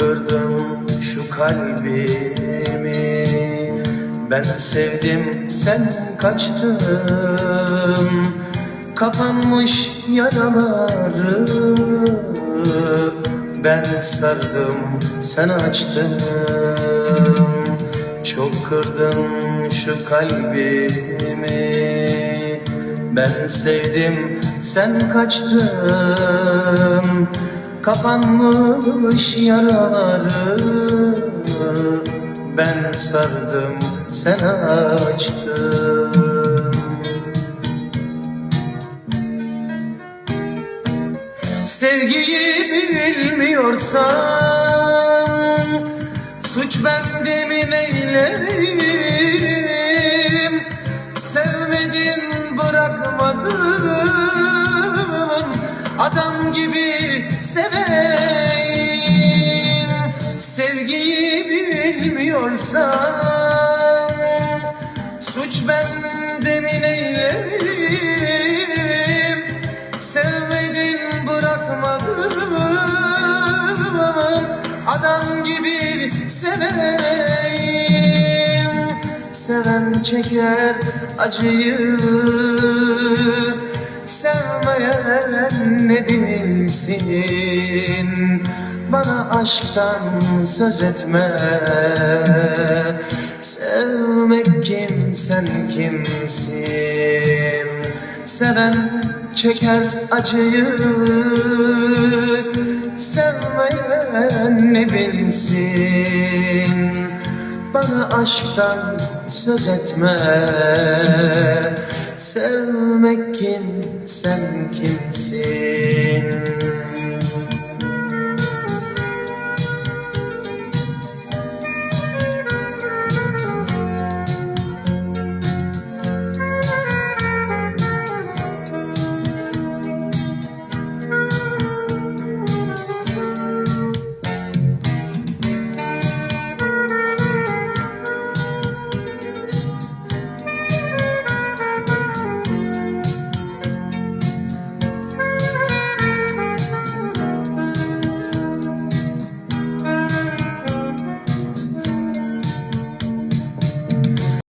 Çok kırdım şu kalbimi. Ben sevdim sen kaçtın. Kapanmış yaraları. Ben sardım sen açtın. Çok kırdın şu kalbimi. Ben sevdim sen kaçtın Kapanmış yaraları. Ben sardım sen açtın. Sevgiyi bilmiyorsan Suç bende mi neylerim? Sevmedin bırakmadın. Adam gibi seveyim. Sevgiyi bilmiyorsan Suç bende mi neylerim? Sevmedin bırakmadın. Adam gibi seveyim. Seven çeker acıyı Sevmeyen ne bilsin Bana aşktan söz etme. Sevmek kim sen kimsin? Seven çeker acıyı. Sevmeyen ne bilsin? Bana aşktan söz etme